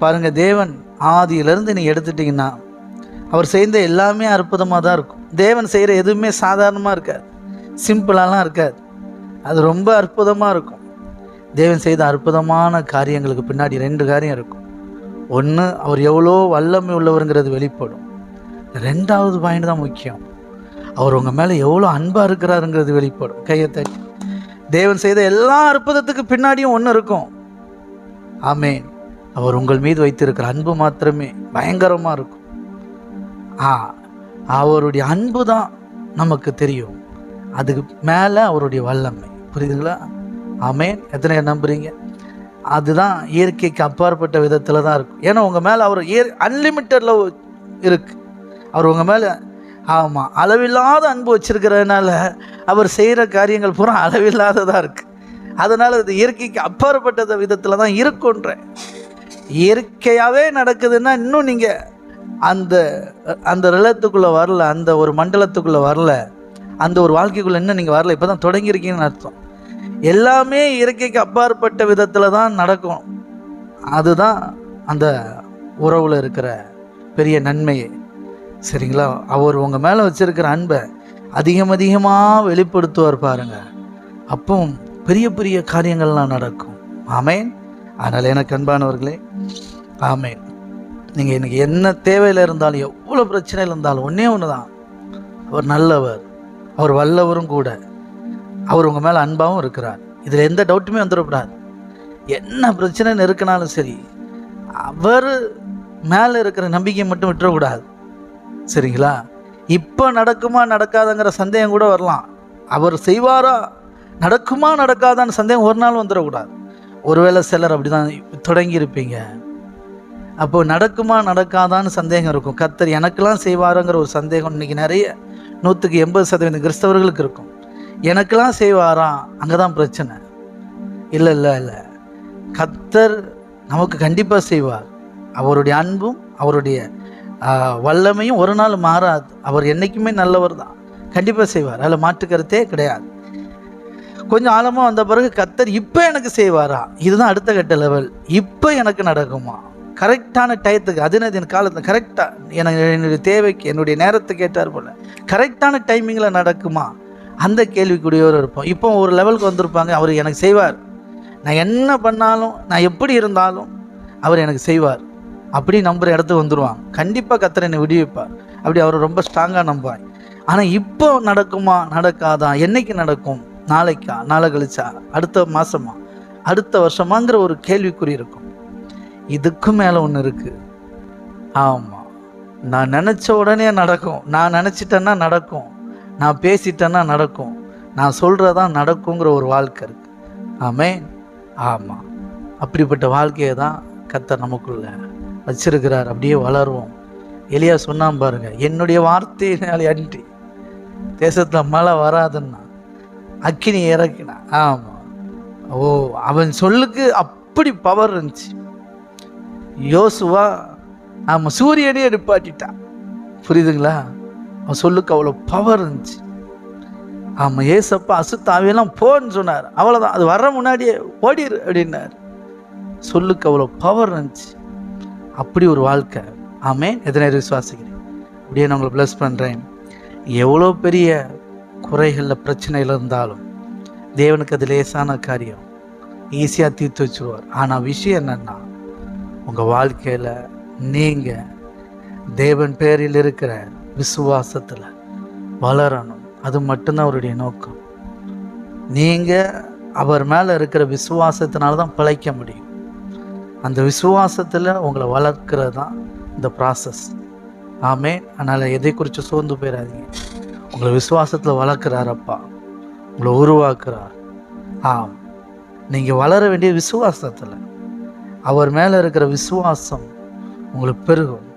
பாருங்க தேவன் ஆதியிலேருந்து நீ எடுத்துட்டிங்கன்னா அவர் செய்த எல்லாமே அற்புதமாக தான் இருக்கும். தேவன் செய்கிற எதுவுமே சாதாரணமாக இருக்காது. சிம்பிளாலாம் இருக்காது. அது ரொம்ப அற்புதமாக இருக்கும். தேவன் செய்த அற்புதமான காரியங்களுக்கு பின்னாடி ரெண்டு காரியம் இருக்கும். ஒன்று அவர் எவ்வளோ வல்லமை உள்ளவருங்கிறது வெளிப்படும். ரெண்டாவது பாயிண்ட் தான் முக்கியம். அவர் உங்கள் மேலே எவ்வளோ அன்பாக இருக்கிறாருங்கிறது வெளிப்படும். கையை தட்டி. தேவன் செய்த எல்லா அற்புதத்துக்கு பின்னாடியும் ஒன்று இருக்கும். ஆமேன். அவர் உங்கள் மீது வைத்திருக்கிற அன்பு மாத்திரமே பயங்கரமாக இருக்கும். ஆ அவருடைய அன்பு தான் நமக்கு தெரியும். அதுக்கு மேலே அவருடைய வல்லமை. புரியுதுங்களா? ஆமென். எத்தனை நம்புறீங்க? அதுதான் இயற்கைக்கு அப்பாற்பட்ட விதத்தில் தான் இருக்கும். ஏன்னா உங்கள் மேலே அவர் இயற் அன்லிமிட்டட் லவ் இருக்குது அவர் உங்கள் மேலே ஆமாம் அளவில்லாத அன்பு வச்சுருக்கிறதுனால அவர் செய்கிற காரியங்கள் பூரா அளவில்லாததாக இருக்குது அதனால் அது இயற்கைக்கு அப்பாற்பட்ட விதத்தில் தான் இருக்குன்றேன் இயற்கையாகவே நடக்குதுன்னா இன்னும் நீங்கள் அந்த அந்த ரிலத்துக்குள்ளே வரல அந்த ஒரு மண்டலத்துக்குள்ளே வரல அந்த ஒரு வாழ்க்கைக்குள்ளே இன்னும் நீங்கள் வரல இப்போ தான் தொடங்கியிருக்கீங்கன்னு அர்த்தம். எல்லாமே இயற்கைக்கு அப்பாற்பட்ட விதத்தில் தான் நடக்கும். அதுதான் அந்த உறவில் இருக்கிற பெரிய நன்மையே. சரிங்களா? அவர் உங்கள் மேலே வச்சுருக்கிற அன்பை அதிகம் அதிகமாக வெளிப்படுத்துவார் பாருங்கள் அப்போ பெரிய பெரிய காரியங்கள்லாம் நடக்கும். ஆமேன். அதனால் எனக்கு அன்பானவர்களே ஆமேன். நீங்கள் எனக்கு என்ன தேவையில் இருந்தாலும் எவ்வளோ பிரச்சனையில் இருந்தாலும் ஒன்றே ஒன்று தான் அவர் நல்லவர். அவர் வல்லவரும் கூட. அவர் உங்கள் மேலே அன்பாகவும் இருக்கிறார். இதில் எந்த டவுட்டுமே வந்துடக்கூடாது. என்ன பிரச்சனை இருக்குனாலும் சரி அவர் மேலே இருக்கிற நம்பிக்கையை மட்டும் விட்டுறக்கூடாது. சரிங்களா? இப்போ நடக்குமா நடக்காதங்கிற சந்தேகம் கூட வரலாம். அவர் செய்வாரா நடக்குமா நடக்காதான்னு சந்தேகம் ஒரு நாள் வந்துடக்கூடாது. ஒருவேளை சிலர் அப்படி தான் தொடங்கியிருப்பீங்க அப்போது நடக்குமா நடக்காதான்னு சந்தேகம் இருக்கும். கத்தர் எனக்கெல்லாம் செய்வாருங்கிற ஒரு சந்தேகம் இன்னைக்கு நிறைய நூற்றுக்கு எண்பது சதவீதம் கிறிஸ்தவர்களுக்கு இருக்கும். எனக்கெல்லாம் செய்வாரா? அங்கே தான் பிரச்சனை. இல்லை இல்லை இல்லை. கத்தர் நமக்கு கண்டிப்பாக செய்வார். அவருடைய அன்பும் அவருடைய வல்லமையும் ஒரு நாள் மாறாது. அவர் என்றைக்குமே நல்லவர் தான். கண்டிப்பாக செய்வார். அதில் மாற்றுக்கருத்தே கிடையாது. கொஞ்சம் ஆழமாக வந்த பிறகு கத்தர் இப்போ எனக்கு செய்வாரா? இதுதான் அடுத்த கட்ட லெவல் இப்போ எனக்கு நடக்குமா? கரெக்டான டயத்துக்கு அதினதின் காலத்தில் கரெக்டாக எனக்கு என்னுடைய தேவைக்கு என்னுடைய நேரத்துக்கு ஏற்றார் போல. கரெக்டான டைமிங்கில் நடக்குமா? அந்த கேள்விக்குரியவர் இருப்போம். இப்போ ஒரு லெவலுக்கு வந்திருப்பாங்க அவர் எனக்கு செய்வார். நான் என்ன பண்ணாலும் நான் எப்படி இருந்தாலும் அவர் எனக்கு செய்வார். அப்படி நம்புகிற இடத்துக்கு வந்துடுவாங்க கண்டிப்பாக கத்திர என்னை விடுவிப்பார். அப்படி அவர் ரொம்ப ஸ்ட்ராங்காக நம்புவார் ஆனால் இப்போ நடக்குமா நடக்காதா என்னைக்கு நடக்கும்? நாளைக்கா நாளை கழிச்சா அடுத்த மாதமா அடுத்த வருஷமாங்கிற ஒரு கேள்விக்குறி இருக்கும். இதுக்கும் மேலே ஒன்று இருக்குது ஆமாம் நான் நினச்ச உடனே நடக்கும். நான் நினச்சிட்டேன்னா நடக்கும். நான் பேசிட்டேன்னா நடக்கும். நான் சொல்கிறதான் நடக்குங்கிற ஒரு வாழ்க்கை இருக்குது ஆமே. ஆமாம் அப்படிப்பட்ட வாழ்க்கையை தான் கத்தர் நமக்குள்ள வச்சிருக்கிறார். அப்படியே வளருவோம். எளியா சொன்னான் பாருங்க என்னுடைய வார்த்தையினாலே அன்றி தேசத்தில் மழை வராதுன்னா அக்கினி இறக்கினான் ஆமாம் ஓ அவன் சொல்லுக்கு அப்படி பவர் இருந்துச்சு. யோசுவா ஆமாம் சூரியனே நிப்பாட்டிட்டான் புரியுதுங்களா? அவன் சொல்லுக்கு அவ்வளோ பவர் இருந்துச்சு. ஆமாம் ஏசப்பா அசுத்தாவியெல்லாம் போன்னு சொன்னார். அவ்வளோதான் அது வர்ற முன்னாடியே ஓடிரு அப்படின்னார். சொல்லுக்கு அவ்வளோ பவர் இருந்துச்சு. அப்படி ஒரு வாழ்க்கை. ஆமே எத்தனை விசுவாசிக்கிறேன் அப்படியே நான் உங்களை ப்ளஸ் பண்ணுறேன் எவ்வளோ பெரிய குறைகளில் பிரச்சனைகள் இருந்தாலும் தேவனுக்கு அது லேசான காரியம். ஈஸியாக தீர்த்து வச்சுருவார். ஆனால் விஷயம் என்னென்னா உங்கள் வாழ்க்கையில் நீங்கள் தேவன் பேரில் இருக்கிற விசுவாசத்தில் வளரணும். அது மட்டும்தான் அவருடைய நோக்கம். நீங்கள் அவர் மேலே இருக்கிற விசுவாசத்தினால தான் பிழைக்க முடியும். அந்த விசுவாசத்தில் உங்களை வளர்க்கிறது தான் இந்த ப்ராசஸ் ஆமே அதனால் எதை குறித்து சோர்ந்து போயிடாதீங்க உங்களை விசுவாசத்தில் வளர்க்குறாரப்பா உங்களை உருவாக்குறார். ஆம். நீங்கள் வளர வேண்டிய விசுவாசத்தில் அவர் மேலே இருக்கிற விசுவாசம் உங்களுக்கு பெருகும்.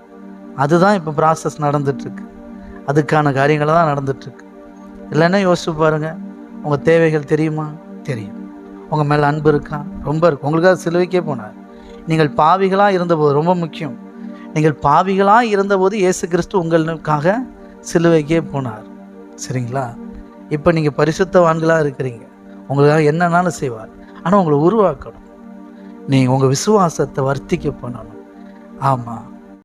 அதுதான் இப்போ ப்ராசஸ் நடந்துட்டுருக்கு. அதுக்கான காரியங்களை தான் நடந்துட்டுருக்கு. இல்லைன்னா யோசிச்சு பாருங்கள் உங்கள் தேவைகள் தெரியுமா? தெரியும். உங்கள் மேலே அன்பு இருக்கா? ரொம்ப இருக்கும் உங்களுக்காக சிலுவைக்கே போனார். நீங்கள் பாவிகளாக இருந்தபோது ரொம்ப முக்கியம். நீங்கள் பாவிகளாக இருந்தபோது இயேசு கிறிஸ்து உங்களுக்காக சிலுவைக்கே போனார். சரிங்களா? இப்போ நீங்கள் பரிசுத்தவான்களாக இருக்கிறீங்க. உங்களுக்காக என்னன்னாலும் செய்வார். ஆனால் உங்களை உருவாக்கணும். நீங்கள் உங்கள் விசுவாசத்தை வர்த்திக்க பண்ணணும் ஆமாம்